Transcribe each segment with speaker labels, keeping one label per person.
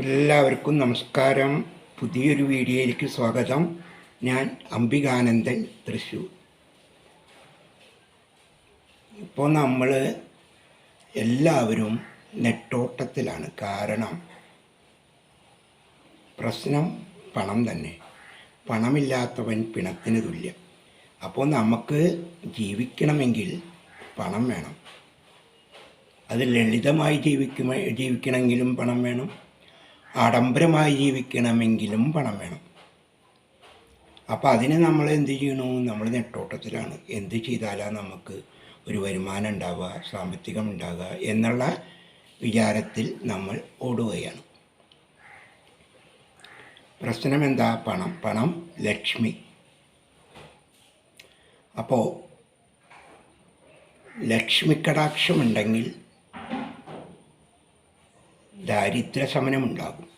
Speaker 1: എല്ലാവർക്കും നമസ്കാരം. പുതിയൊരു വീഡിയോയിലേക്ക് സ്വാഗതം. ഞാൻ അംബികാനന്ദൻ തൃശ്ശൂർ ഇപ്പോൾ നമ്മൾ എല്ലാവരും നെട്ടോട്ടത്തിലാണ്. കാരണം പ്രശ്നം പണം തന്നെ. പണമില്ലാത്തവൻ പിണത്തിന് തുല്യം. അപ്പോൾ നമുക്ക് ജീവിക്കണമെങ്കിൽ പണം വേണം. അത് ലളിതമായി ജീവിക്കുമ ജീവിക്കണമെങ്കിലും പണം വേണം. ആഡംബരമായി ജീവിക്കണമെങ്കിലും പണം വേണം. അപ്പോൾ അതിന് നമ്മൾ എന്ത് ചെയ്യണു? നമ്മൾ നെട്ടോട്ടത്തിലാണ്. എന്ത് ചെയ്താലാണ് നമുക്ക് ഒരു വരുമാനം ഉണ്ടാവുക സാമ്പത്തികം ഉണ്ടാവുക എന്നുള്ള വിചാരത്തിൽ നമ്മൾ ഓടുകയാണ്. പ്രശ്നം എന്താ? പണം. പണം ലക്ഷ്മി. അപ്പോൾ ലക്ഷ്മി കടാക്ഷമുണ്ടെങ്കിൽ ദാരിദ്ര്യ ശമനമുണ്ടാകും.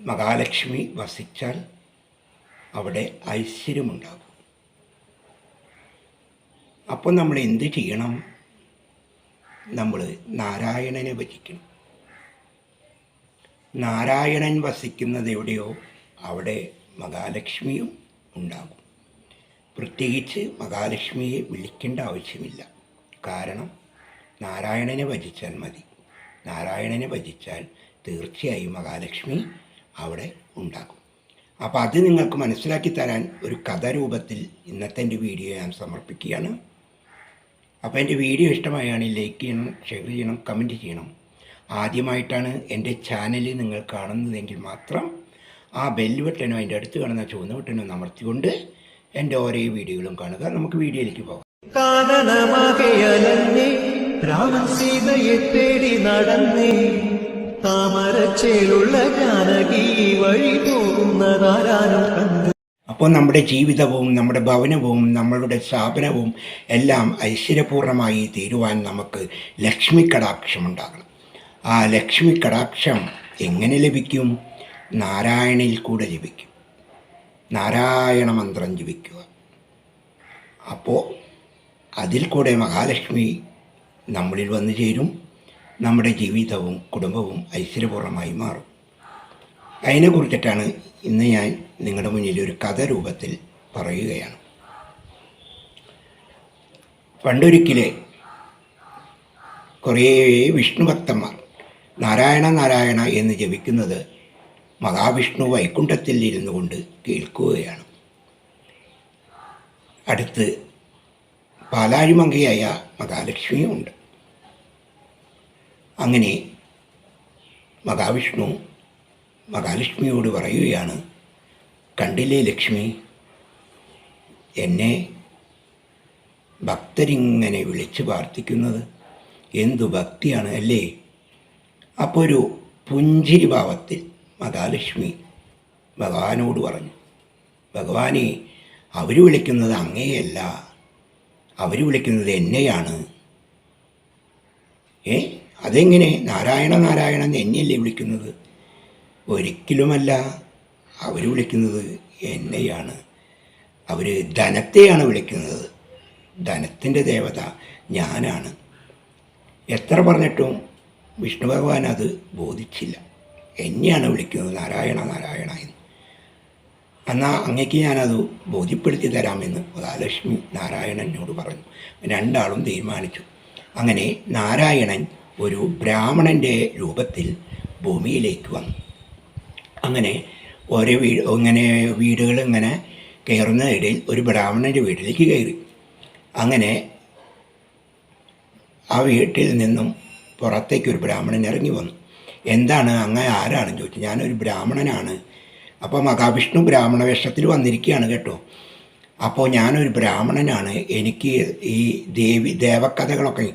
Speaker 1: മഹാലക്ഷ്മി വസിച്ചാൽ അവിടെ ഐശ്വര്യമുണ്ടാകും. അപ്പോൾ നമ്മൾ എന്ത് ചെയ്യണം? നമ്മൾ നാരായണനെ ഭജിക്കണം. നാരായണൻ വസിക്കുന്നത് എവിടെയോ അവിടെ മഹാലക്ഷ്മിയും ഉണ്ടാകും. പ്രത്യേകിച്ച് മഹാലക്ഷ്മിയെ വിളിക്കേണ്ട ആവശ്യമില്ല. കാരണം നാരായണനെ ഭജിച്ചാൽ മതി. നാരായണനെ ഭജിച്ചാൽ തീർച്ചയായും മഹാലക്ഷ്മി അവിടെ ഉണ്ടാകും. അപ്പോൾ അത് നിങ്ങൾക്ക് മനസ്സിലാക്കി തരാൻ ഒരു കഥ രൂപത്തിൽ ഇന്നത്തെ എന്റെ വീഡിയോ ഞാൻ സമർപ്പിക്കുകയാണ്. അപ്പോൾ എന്റെ വീഡിയോ ഇഷ്ടമായാണ് ലൈക്ക് ചെയ്യണം ഷെയർ ചെയ്യണം കമന്റ് ചെയ്യണം. ആദ്യമായിട്ടാണ് എന്റെ ചാനൽ നിങ്ങൾ കാണുന്നതെങ്കിൽ മാത്രം ആ ബെല്ല് ബട്ടനോ അതിന്റെ അടുത്ത് കാണുന്ന ചുവന്ന ബട്ടനോ അമർത്തിക്കൊണ്ട് എന്റെ ഓരോ വീഡിയോകളും കാണുക. നമുക്ക് വീഡിയോയിലേക്ക് പോകാം.
Speaker 2: കാനനമാകയലന്നേ രാമൻ സീതയെ തേടി നടന്നേ താമരച്ചേലുള്ള ജാനകി വഴി പോകുന്നതാരാനും കണ്ട്.
Speaker 1: അപ്പോൾ നമ്മുടെ ജീവിതവും നമ്മുടെ ഭവനവും നമ്മളുടെ സ്ഥാപനവും എല്ലാം ഐശ്വര്യപൂർണമായി തീരുവാൻ നമുക്ക് ലക്ഷ്മി കടാക്ഷം ഉണ്ടാകണം. ആ ലക്ഷ്മി കടാക്ഷം എങ്ങനെ ലഭിക്കും? നാരായണിൽ കൂടെ ലഭിക്കും നാരായണ മന്ത്രം ജപിക്കുക. അപ്പോൾ അതിൽ കൂടെ മഹാലക്ഷ്മി നമ്മളിൽ വന്നു ചേരും. നമ്മുടെ ജീവിതവും കുടുംബവും ഐശ്വര്യപൂർണമായി മാറും. അതിനെക്കുറിച്ചിട്ടാണ് ഇന്ന് ഞാൻ നിങ്ങളുടെ മുന്നിൽ ഒരു കഥ രൂപത്തിൽ പറയുകയാണ്. പണ്ടൊരിക്കലെ കുറേ വിഷ്ണു ഭക്തന്മാർ നാരായണ നാരായണ എന്ന് ജപിക്കുന്നത് മഹാവിഷ്ണു വൈകുണ്ഠത്തിൽ ഇരുന്നു കൊണ്ട് കേൾക്കുകയാണ്. അടുത്ത് പാലാഴിമങ്കയായ മഹാലക്ഷ്മിയും ഉണ്ട്. അങ്ങനെ മഹാവിഷ്ണു മഹാലക്ഷ്മിയോട് പറയുകയാണ് കണ്ടില്ലേ ലക്ഷ്മി എന്നെ ഭക്തരിങ്ങനെ വിളിച്ചു പ്രാർത്ഥിക്കുന്നത്? എന്തു ഭക്തിയാണ് അല്ലേ? അപ്പോൾ ഒരു പുഞ്ചിരി ഭാവത്തിൽ മഹാലക്ഷ്മി ഭഗവാനോട് പറഞ്ഞു ഭഗവാനെ അവർ വിളിക്കുന്നത് അങ്ങേയല്ല. അവർ വിളിക്കുന്നത് എന്നെയാണ്. ഏ? അതെങ്ങനെ? നാരായണ നാരായണ എന്ന് എന്നെയല്ലേ വിളിക്കുന്നത്? ഒരിക്കലുമല്ല അവർ വിളിക്കുന്നത് എന്നെയാണ്. അവർ ധനത്തെയാണ് വിളിക്കുന്നത്. ധനത്തിന്റെ ദേവത ഞാനാണ്. എത്ര പറഞ്ഞിട്ടും വിഷ്ണു ഭഗവാൻ അത് ബോധിച്ചില്ല. എന്നെയാണ് വിളിക്കുന്നത് നാരായണ നാരായണ എന്ന്. എന്നാൽ അങ്ങേക്ക് ഞാനത് ബോധ്യപ്പെടുത്തി തരാമെന്ന് മഹാലക്ഷ്മി നാരായണനോട് പറഞ്ഞു. രണ്ടാളും തീരുമാനിച്ചു. അങ്ങനെ നാരായണൻ ഒരു ബ്രാഹ്മണന്റെ രൂപത്തിൽ ഭൂമിയിലേക്ക് വന്നു. അങ്ങനെ ഓരോ വീട് ഇങ്ങനെ വീടുകൾ ഇങ്ങനെ കയറുന്ന ഇടയിൽ ഒരു ബ്രാഹ്മണന്റെ വീട്ടിലേക്ക് കയറി. അങ്ങനെ ആ വീട്ടിൽ നിന്നും പുറത്തേക്ക് ഒരു ബ്രാഹ്മണൻ ഇറങ്ങി വന്നു. എന്താണ് അങ്ങ് ആരാണെന്ന് ചോദിച്ചു. ഞാനൊരു ബ്രാഹ്മണനാണ്. അപ്പോൾ മഹാവിഷ്ണു ബ്രാഹ്മണ വേഷത്തിൽ വന്നിരിക്കുകയാണ് കേട്ടോ. അപ്പോൾ ഞാനൊരു ബ്രാഹ്മണനാണ്. എനിക്ക് ഈ ദേവി ദേവകഥകളൊക്കെ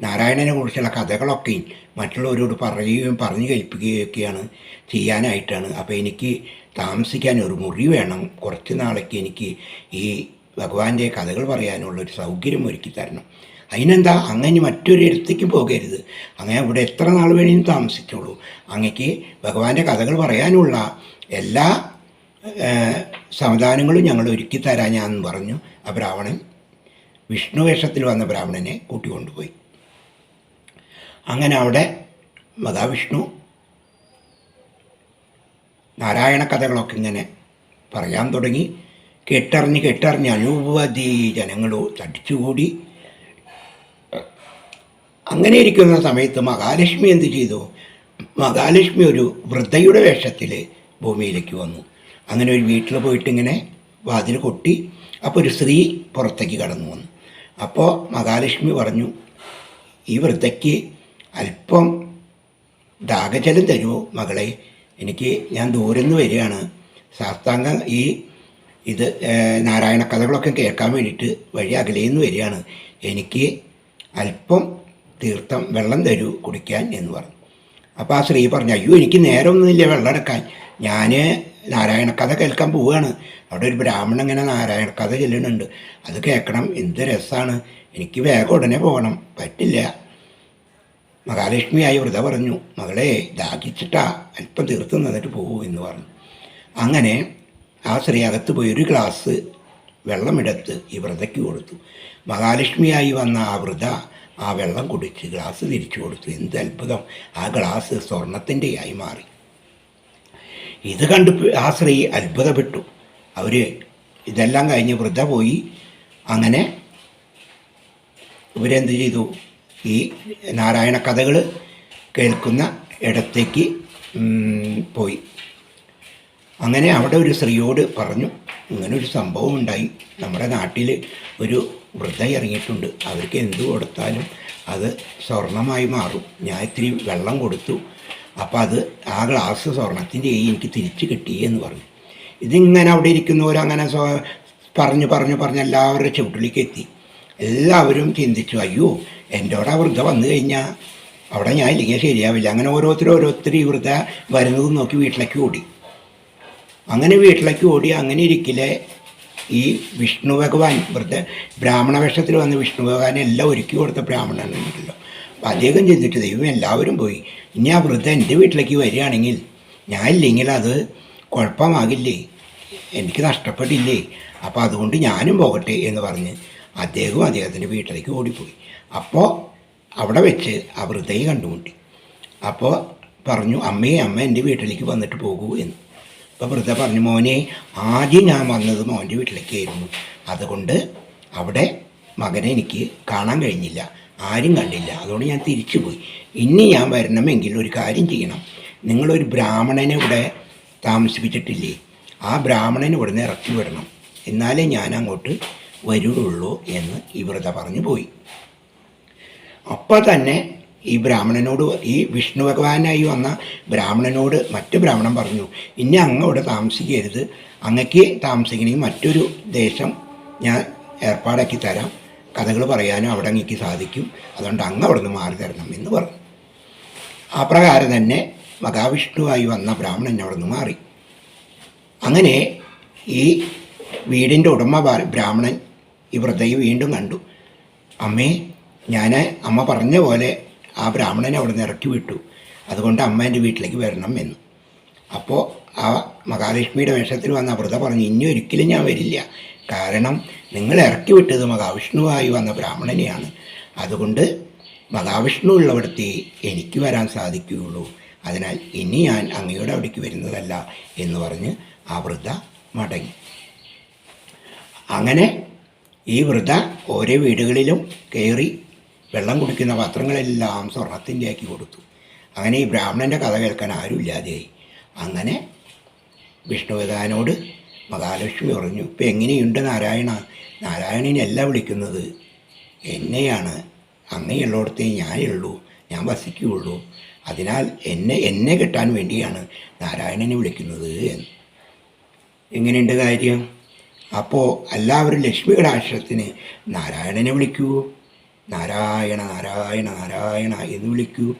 Speaker 1: നാരായണനെ കുറിച്ചുള്ള കഥകളൊക്കെ മറ്റുള്ളവരോട് പറയുകയും പറഞ്ഞു കേൾപ്പിക്കുകയൊക്കെയാണ് ചെയ്യാനായിട്ടാണ്. അപ്പോൾ എനിക്ക് താമസിക്കാൻ ഒരു മുറി വേണം. കുറച്ച് നാളേക്ക് എനിക്ക് ഈ ഭഗവാന്റെ കഥകൾ പറയാനുള്ള ഒരു സൗകര്യം ഒരുക്കി തരണം. അതിനെന്താ? അങ്ങനെ മറ്റൊരിടത്തേക്ക് പോകരുത്. അങ്ങനെ ഇവിടെ എത്ര നാൾ വേണമെങ്കിലും താമസിക്കുള്ളൂ അങ്ങക്ക് ഭഗവാന്റെ കഥകൾ പറയാനുള്ള എല്ലാ സംവിധാനങ്ങളും ഞങ്ങൾ ഒരുക്കി തരാഞ്ഞാന്ന് പറഞ്ഞു ആ ബ്രാഹ്മണൻ. വിഷ്ണു വേഷത്തിൽ വന്ന ബ്രാഹ്മണനെ കൂട്ടിക്കൊണ്ടുപോയി. അങ്ങനെ അവിടെ മഹാവിഷ്ണു നാരായണ കഥകളൊക്കെ ഇങ്ങനെ പറയാൻ തുടങ്ങി. കേട്ടറിഞ്ഞ് കേട്ടറിഞ്ഞ് അനവധി ജനങ്ങൾ തടിച്ചുകൂടി അങ്ങനെ ഇരിക്കുന്ന സമയത്ത് മഹാലക്ഷ്മി എന്ത് ചെയ്തു? മഹാലക്ഷ്മി ഒരു വൃദ്ധയുടെ വേഷത്തിൽ ഭൂമിയിലേക്ക് വന്നു. അങ്ങനെ ഒരു വീട്ടിൽ പോയിട്ട് ഇങ്ങനെ വാതിൽ കൊട്ടി അപ്പോൾ ഒരു സ്ത്രീ പുറത്തേക്ക് കടന്നു വന്നു. അപ്പോൾ മഹാലക്ഷ്മി പറഞ്ഞു ഈ വൃദ്ധയ്ക്ക് അല്പം ദാഹജലം തരുമോ? മകളെ എനിക്ക് ഞാൻ ദൂരെ നിന്ന് വരികയാണ്. ശാസ്താംഗ ഈ ഇത് നാരായണ കഥകളൊക്കെ കേൾക്കാൻ വേണ്ടിയിട്ട് വഴി അകലേന്ന് വരികയാണ്. എനിക്ക് അല്പം തീർത്ഥം വെള്ളം തരൂ കുടിക്കാൻ എന്ന് പറഞ്ഞു. അപ്പോൾ ആ സ്ത്രീ പറഞ്ഞു അയ്യോ എനിക്ക് നേരമൊന്നുമില്ല വെള്ളം എടുക്കാൻ. ഞാൻ നാരായണക്കഥ കഥ കേൾക്കാൻ പോവുകയാണ്. അവിടെ ഒരു ബ്രാഹ്മണൻ ഇങ്ങനെ നാരായണക്കഥ കഥ ചെല്ലുന്നുണ്ട്. അത് കേൾക്കണം എന്ത് രസമാണ് എനിക്ക് വേഗം ഉടനെ പോകണം പറ്റില്ല. മഹാലക്ഷ്മിയായി വ്രത പറഞ്ഞു മകളെ ദാഹിച്ചിട്ടാ അല്പം തീർത്ത് നിന്നിട്ട് പോകൂ എന്ന് പറഞ്ഞു. അങ്ങനെ ആ സ്ത്രീ അകത്ത് പോയി ഒരു ഗ്ലാസ് വെള്ളമെടുത്ത് ഈ വ്രതയ്ക്ക് കൊടുത്തു. മഹാലക്ഷ്മിയായി വന്ന ആ വ്രത ആ വെള്ളം കുടിച്ച് ഗ്ലാസ് തിരിച്ചു കൊടുത്തു. എന്ത് അത്ഭുതം. ആ ഗ്ലാസ് സ്വർണത്തിന്റെയായി മാറി. ഇത് കണ്ട് ആ സ്ത്രീ അത്ഭുതപ്പെട്ടു. അവർ ഇതെല്ലാം കഴിഞ്ഞ് വൃദ്ധ പോയി. അങ്ങനെ ഇവരെന്ത് ചെയ്തു? ഈ നാരായണ കഥകൾ കേൾക്കുന്ന ഇടത്തേക്ക് പോയി. അങ്ങനെ അവിടെ ഒരു സ്ത്രീയോട് പറഞ്ഞു ഇങ്ങനെ ഒരു സംഭവം ഉണ്ടായി. നമ്മുടെ നാട്ടിൽ ഒരു വൃദ്ധ ഇറങ്ങിയിട്ടുണ്ട് അവർക്ക് എന്ത് കൊടുത്താലും അത് സ്വർണമായി മാറും. ഞാൻ ഇത്തിരി വെള്ളം കൊടുത്തു. അപ്പം അത് ആ ഗ്ലാസ് സ്വർണത്തിന്റെ എനിക്ക് തിരിച്ചു കിട്ടി എന്ന് പറഞ്ഞു. ഇതിങ്ങനെ അവിടെ ഇരിക്കുന്നവരങ്ങനെ പറഞ്ഞു പറഞ്ഞു പറഞ്ഞ് എല്ലാവരുടെ ചുവട്ടിലേക്ക് എത്തി. എല്ലാവരും ചിന്തിച്ചു അയ്യോ എന്റെ അവിടെ വൃദ്ധ വന്നു കഴിഞ്ഞാൽ അവിടെ ഞാൻ ഇല്ലെങ്കിൽ ശരിയാവില്ല. അങ്ങനെ ഓരോരുത്തർ ഓരോരുത്തർ ഈ വൃദ്ധ വരുന്നത് നോക്കി വീട്ടിലേക്ക് ഓടി. അങ്ങനെ വീട്ടിലേക്ക് ഓടി അങ്ങനെ ഇരിക്കലെ ഈ വിഷ്ണു ഭഗവാൻ ഇവിടുത്തെ ബ്രാഹ്മണ വേഷത്തിൽ വന്ന് വിഷ്ണു ഭഗവാൻ എല്ലാം ഒരുക്കി കൊടുത്ത ബ്രാഹ്മണനുണ്ടല്ലോ അപ്പം അദ്ദേഹം ചെയ്തിട്ട് ദൈവം എല്ലാവരും പോയി. ഇനി ആ വൃദ്ധ എന്റെ വീട്ടിലേക്ക് വരികയാണെങ്കിൽ ഞാൻ ഇല്ലെങ്കിൽ അത് കുഴപ്പമാകില്ലേ? എനിക്ക് നഷ്ടപ്പെട്ടില്ലേ അപ്പോൾ അതുകൊണ്ട് ഞാനും പോകട്ടെ എന്ന് പറഞ്ഞ് അദ്ദേഹവും അദ്ദേഹത്തിന്റെ വീട്ടിലേക്ക് ഓടിപ്പോയി. അപ്പോൾ അവിടെ വെച്ച് ആ വൃദ്ധയെ കണ്ടുമുട്ടി. അപ്പോൾ പറഞ്ഞു അമ്മയെ അമ്മ എന്റെ വീട്ടിലേക്ക് വന്നിട്ട് പോകൂ എന്ന്. അപ്പോൾ വൃദ്ധ പറഞ്ഞു മോനെ ആദ്യം ഞാൻ വന്നത് മോന്റെ വീട്ടിലേക്കായിരുന്നു. അതുകൊണ്ട് അവിടെ മകനെ എനിക്ക് കാണാൻ കഴിഞ്ഞില്ല. ആരും കണ്ടില്ല. അതുകൊണ്ട് ഞാൻ തിരിച്ചു പോയി ഇനി ഞാൻ വരണമെങ്കിൽ ഒരു കാര്യം ചെയ്യണം. നിങ്ങളൊരു ബ്രാഹ്മണനെ ഇവിടെ താമസിപ്പിച്ചിട്ടില്ലേ? ആ ബ്രാഹ്മണനെ ഇവിടുന്ന് ഇറക്കി വിടണം. എന്നാലേ ഞാൻ അങ്ങോട്ട് വരുള്ളൂ എന്ന് ഈ വ്രത പറഞ്ഞു പോയി. അപ്പം തന്നെ ഈ ബ്രാഹ്മണനോട് ഈ വിഷ്ണു ഭഗവാനായി വന്ന ബ്രാഹ്മണനോട് മറ്റു ബ്രാഹ്മണൻ പറഞ്ഞു ഇനി അങ്ങ് അവിടെ താമസിക്കരുത്. അങ്ങക്ക് താമസിക്കണമെങ്കിൽ മറ്റൊരു ദേശം ഞാൻ ഏർപ്പാടാക്കി തരാം. കഥകൾ പറയാനും അവിടെ അങ്ങേക്ക് സാധിക്കും. അതുകൊണ്ട് അങ്ങ് അവിടെ നിന്ന് മാറി തരണം എന്ന് പറഞ്ഞു. ആ പ്രകാരം തന്നെ മഹാവിഷ്ണുവായി വന്ന ബ്രാഹ്മണൻ അവിടെ നിന്ന് മാറി. അങ്ങനെ ഈ വീടിന്റെ ഉടമ ബ്രാഹ്മണൻ ഈ വൃദ്ധയെ വീണ്ടും കണ്ടു. അമ്മേ ഞാൻ അമ്മ പറഞ്ഞ പോലെ ആ ബ്രാഹ്മണനെ അവിടെ നിന്ന് ഇറക്കി വിട്ടു. അതുകൊണ്ട് അമ്മ എന്റെ വീട്ടിലേക്ക് വരണം എന്ന്. അപ്പോൾ ആ മഹാലക്ഷ്മിയുടെ വേഷത്തിൽ വന്ന വൃത പറഞ്ഞു ഇനി ഒരിക്കലും ഞാൻ വരില്ല. കാരണം നിങ്ങൾ ഇറക്കി വിട്ടത് മഹാവിഷ്ണുവായി വന്ന ബ്രാഹ്മണനെയാണ്. അതുകൊണ്ട് മഹാവിഷ്ണു ഉള്ളവിടത്തെ എനിക്ക് വരാൻ സാധിക്കുകയുള്ളൂ. അതിനാൽ ഇനി ഞാൻ അങ്ങയുടെ അവിടേക്ക് വരുന്നതല്ല എന്ന് പറഞ്ഞ് ആ വൃദ്ധ മടങ്ങി. അങ്ങനെ ഈ വൃദ്ധ ഓരോ വീടുകളിലും കയറി വെള്ളം കുടിക്കുന്ന പാത്രങ്ങളെല്ലാം സ്വർണത്തിന്റെ ആക്കി കൊടുത്തു. അങ്ങനെ ഈ ബ്രാഹ്മണന്റെ കഥ കേൾക്കാൻ ആരും ഇല്ലാതെയായി. അങ്ങനെ വിഷ്ണുവിതാനോട് മഹാലക്ഷ്മി പറഞ്ഞു ഇപ്പം എങ്ങനെയുണ്ട് നാരായണ? നാരായണനെയല്ല വിളിക്കുന്നത്. എന്നെയാണ്. അങ്ങയുള്ളിടത്തേ ഞാനുള്ളൂ. ഞാൻ വസിക്കുകയുള്ളൂ. അതിനാൽ എന്നെ എന്നെ കിട്ടാൻ വേണ്ടിയാണ് നാരായണനെ വിളിക്കുന്നത് എന്ന്. എങ്ങനെയുണ്ട് കാര്യം? അപ്പോൾ എല്ലാവരും ലക്ഷ്മി കടാക്ഷത്തിന് നാരായണനെ വിളിക്കൂ നാരായണ നാരായണ നാരായണ എന്ന് വിളിക്കൂ.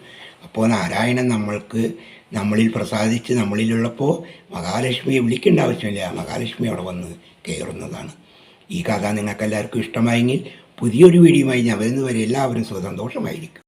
Speaker 1: അപ്പോൾ നാരായണൻ നമ്മൾക്ക് നമ്മളിൽ പ്രസാദിച്ച് നമ്മളിലുള്ളപ്പോൾ മഹാലക്ഷ്മിയെ വിളിക്കേണ്ട ആവശ്യമില്ല. മഹാലക്ഷ്മി അവിടെ വന്ന് കയറുന്നതാണ്. ഈ കഥ നിങ്ങൾക്കെല്ലാവർക്കും ഇഷ്ടമായെങ്കിൽ പുതിയൊരു വീഡിയോയുമായി ഞാൻ വരുന്നവരെ എല്ലാവരും സുഖസന്തോഷമായിരിക്കും.